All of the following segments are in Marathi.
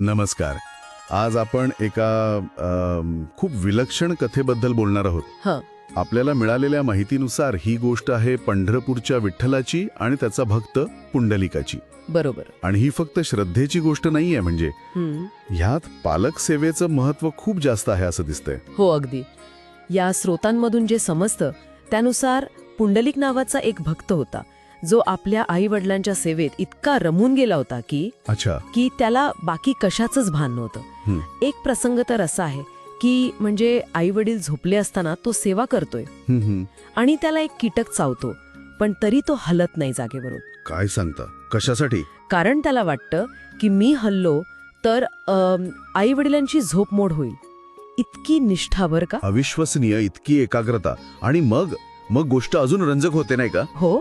नमस्कार. आज आपण एका खूप विलक्षण कथेबद्दल बोलणार आहोत. हं. आपल्याला मिळालेल्या माहितीनुसार ही गोष्ट आहे पंढरपूरच्या विठ्ठलाची आणि त्याचा भक्त पुंडलिकाची. बरोबर. आणि ही फक्त श्रद्धेची गोष्ट नाहीये म्हणजे. ह्यात पालक सेवेचं महत्त्व खूप जास्त आहे असं दिसतंय. हो अगदी. या स्रोतांमधून जे समजतं त्यानुसार पुंडलिक नावाचा एक भक्त होता. जो आपल्या आई वडिलांच्या सेवेत इतका रमून गेला होता की अच्छा. की त्याला बाकी कशाचंच भान नव्हतं. एक प्रसंग तर असा आहे की म्हणजे आई वडील झोपले असताना तो सेवा करतोय. आणि त्याला एक कीटक चावतो पण तरी तो हलत नाही जागेवरून. काय सांगता? कशासाठी? कारण त्याला वाटतं की मी हल्लो तर आई वडिलांची झोप मोड होईल. इतकी निष्ठा बर का? अविश्वसनीय इतकी एकाग्रता. आणि मग? मग गोष्ट अजून रंजक होते नाही का? हो.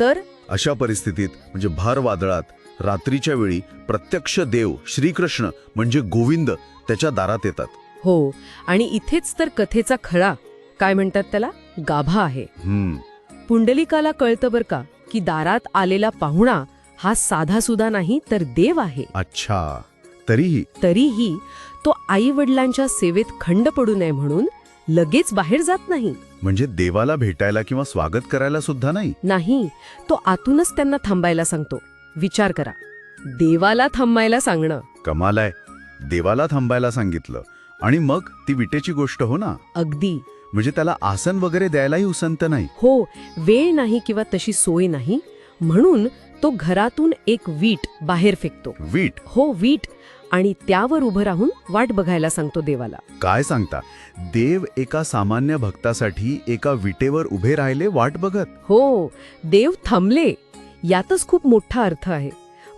तर? अशा परिस्थितीत म्हणजे भार वादळात रात्रीच्या वेळी प्रत्यक्ष देव श्रीकृष्ण म्हणजे गोविंद त्याच्या दारात येतात. हो आणि इथेच तर कथेचा खळा. काय म्हणतात त्याला? गाभा आहे. हम्म. पुंडलिकाला कळतं बर का की दारात आलेला पाहुणा हा साधा सुधा नाही तर देव आहे. अच्छा. तरीही? तरीही तो आई वडिलांच्या सेवेत खंड पडू नये म्हणून लगेच बाहेर जात नाही. म्हणजे देवाला भेटायला किंवा स्वागत करायला सुद्धा नाही? नाही तो आतूनच त्यांना थांबायला सांगतो. विचार करा. देवाला थांबायला सांगणं. कमाल आहे. देवाला थांबायला सांगितलं. आणि मग ती विटेची गोष्ट हो ना? अगदी. म्हणजे त्याला आसन वगैरे द्यायलाही उसंत नाही? हो वेळ नाही किंवा तशी सोय नाही. म्हणून तो घरातून एक वीट बाहेर फेकतो. वीट? हो वीट. आणि त्यावर उभं राहून वाट बघायला सांगतो देवाला. काय सांगता? देव एका सामान्य भक्तासाठी एका विटेवर उभे राहिले वाट बघत? हो देव थांबले. यातच खूप मोठा अर्थ आहे.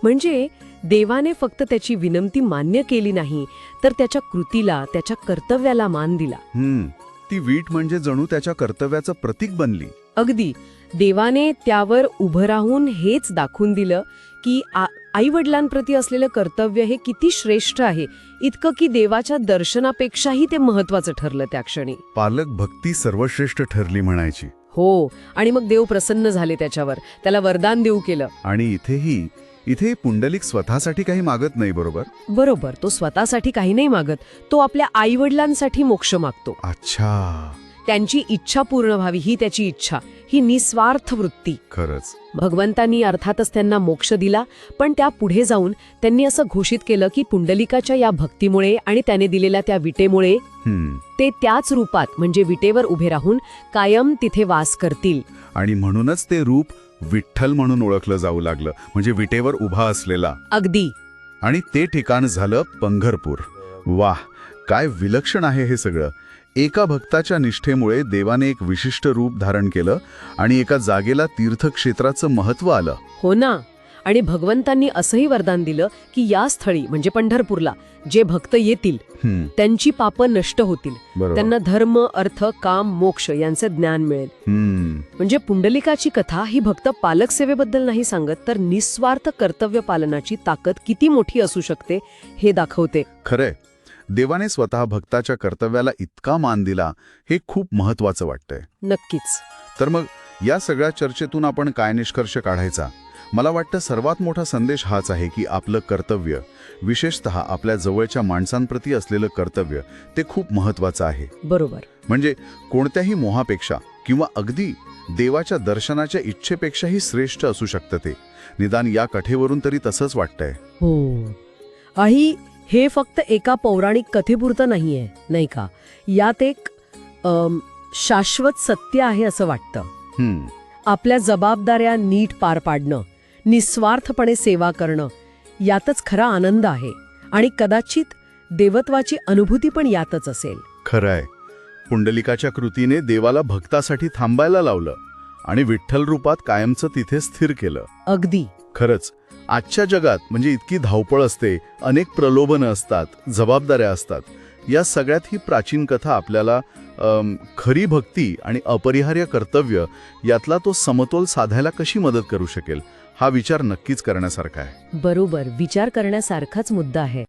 म्हणजे देवाने फक्त त्याची विनंती मान्य केली नाही तर त्याच्या कृतीला त्याच्या कर्तव्याला मान दिला. हम्म ती वीट म्हणजे जणू त्याच्या कर्तव्याचं प्रतीक बनली. अगदी. देवाने त्यावर उभं राहून हेच दाखवून दिलं की आई वडिलांप्रती असलेलं कर्तव्य हे किती श्रेष्ठ आहे इतकं की देवाच्या दर्शनापेक्षाही ते महत्वाचं ठरलं त्या क्षणी. पालक भक्ती सर्वश्रेष्ठ ठरली म्हणायची. हो आणि मग देव प्रसन्न झाले त्याच्यावर. त्याला वरदान देऊ केलं. आणि इथेही इथे पुंडलिक स्वतःसाठी काही मागत नाही बरोबर? बरोबर तो स्वतःसाठी काही नाही मागत. तो आपल्या आई वडिलांसाठी मोक्ष मागतो. अच्छा. त्यांची इच्छा पूर्ण व्हावी ही त्याची इच्छा ही निस्वार्थ वृत्ती. खरंच. भगवंतांनी अर्थातच त्यांना मोक्ष दिला पण त्या पुढे जाऊन त्यांनी असं घोषित केलं की पुंडलिकाच्या या भक्तीमुळे आणि त्याने दिलेल्या त्या विटेमुळे ते त्याच रूपात म्हणजे विटेवर उभे राहून कायम तिथे वास करतील. आणि म्हणूनच ते रूप विठ्ठल म्हणून ओळखलं जाऊ लागलं म्हणजे विटेवर उभा असलेला. अगदी. आणि ते ठिकाण झालं पंघरपूर. वाह काय विलक्षण आहे हे सगळं. एका भक्ताच्या निष्ठेमुळे देवाने एक विशिष्ट रूप धारण केलं आणि एका जागेला तीर्थक्षेत्राचं महत्त्व आलं. हो ना. आणि भगवंतांनी असंही वरदान दिलं की या स्थळी म्हणजे पंढरपूरला जे भक्त येतील त्यांची पापं नष्ट होतील. त्यांना धर्म अर्थ काम मोक्ष यांचे ज्ञान मिळेल. म्हणजे पुंडलिकाची कथा ही भक्त पालक सेवेबद्दल नाही सांगत तर निस्वार्थ कर्तव्य पालनाची ताकद किती मोठी असू शकते हे दाखवते. खरंय. देवाने स्वतः भक्ताच्या कर्तव्याला इतका मान दिला हे खूप महत्वाचं वाटतंय. नक्कीच. तर मग या सगळ्या चर्चेतून आपण काय निष्कर्ष काढायचा? मला वाटतं सर्वात मोठा संदेश हाच आहे की आपलं कर्तव्य विशेषतः आपल्या जवळच्या माणसांप्रती असलेलं कर्तव्य ते खूप महत्वाचं आहे. बरोबर. म्हणजे कोणत्याही मोहापेक्षा किंवा अगदी देवाच्या दर्शनाच्या इच्छेपेक्षाही श्रेष्ठ असू शकतं ते. निदान या कथेवरून तरी तसंच वाटतंय. हो. आई हे फक्त एका पौराणिक कथेपुरतं नाहीये नाही का? यात एक अम, शाश्वत सत्य आहे असं वाटतं. हम्म. आपल्या जबाबदाऱ्या नीट पार पाडणं निस्वार्थपणे सेवा करणं यातच खरा आनंद आहे. आणि कदाचित देवत्वाची अनुभूती पण यातच असेल. खरंय. पुंडलिकाच्या कृतीने देवाला भक्तासाठी थांबायला लावलं आणि विठ्ठल रूपात कायमचं तिथे स्थिर केलं. अगदी. खरंच आजच्या जगात म्हणजे इतकी धावपळ असते अनेक प्रलोभनं असतात जबाबदाऱ्या असतात. या सगळ्यात ही प्राचीन कथा आपल्याला खरी भक्ती आणि अपरिहार्य कर्तव्य यातला तो समतोल साधायला कशी मदत करू शकेल? हा विचार नक्कीच करण्यासारखा आहे. बरोबर. विचार करण्यासारखाच मुद्दा आहे.